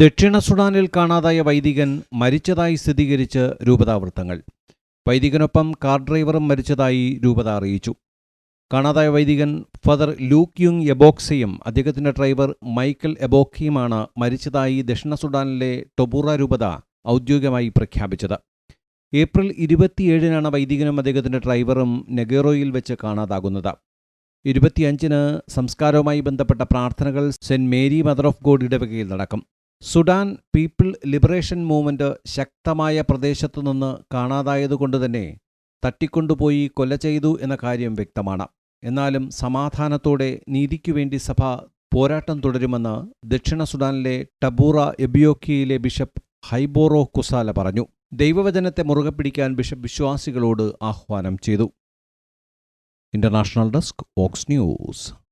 ദക്ഷിണ സുഡാനിൽ കാണാതായ വൈദികൻ മരിച്ചതായി സ്ഥിരീകരിച്ച് രൂപതാവൃത്തങ്ങൾ. വൈദികനൊപ്പം കാർ ഡ്രൈവറും മരിച്ചതായി രൂപത അറിയിച്ചു. കാണാതായ വൈദികൻ ഫാദർ ലൂക്ക് യുങ് എബോക്സയും അദ്ദേഹത്തിന്റെ ഡ്രൈവർ മൈക്കൽ എബോക്കിയുമാണ് മരിച്ചതായി ദക്ഷിണ സുഡാനിലെ ടൊബൂറ രൂപത ഔദ്യോഗികമായി പ്രഖ്യാപിച്ചത്. ഏപ്രിൽ ഇരുപത്തിയേഴിനാണ് വൈദികനും അദ്ദേഹത്തിന്റെ ഡ്രൈവറും നെഗേറോയിൽ വെച്ച് കാണാതാകുന്നത്. ഇരുപത്തിയഞ്ചിന് സംസ്കാരവുമായി ബന്ധപ്പെട്ട പ്രാർത്ഥനകൾ saint Mary mother of God ഇടവകയിൽ നടക്കും. സുഡാൻ പീപ്പിൾ ലിബറേഷൻ മൂവ്മെന്റ് ശക്തമായ പ്രദേശത്തു നിന്ന് കാണാതായതുകൊണ്ട് തന്നെ തട്ടിക്കൊണ്ടുപോയി കൊല ചെയ്തു എന്ന കാര്യം വ്യക്തമാണ്. എന്നാലും സമാധാനത്തോടെ നീതിക്കുവേണ്ടി സഭ പോരാട്ടം തുടരുമെന്ന് ദക്ഷിണ സുഡാനിലെ ടബൂറ എബിയോക്കിയിലെ ബിഷപ്പ് ഹൈബോറോ കുസാല പറഞ്ഞു. ദൈവവചനത്തെ മുറുകെ പിടിക്കാൻ ബിഷപ്പ് വിശ്വാസികളോട് ആഹ്വാനം ചെയ്തു. ഇന്റർനാഷണൽ ഡെസ്ക് ഓക്സ് ന്യൂസ്.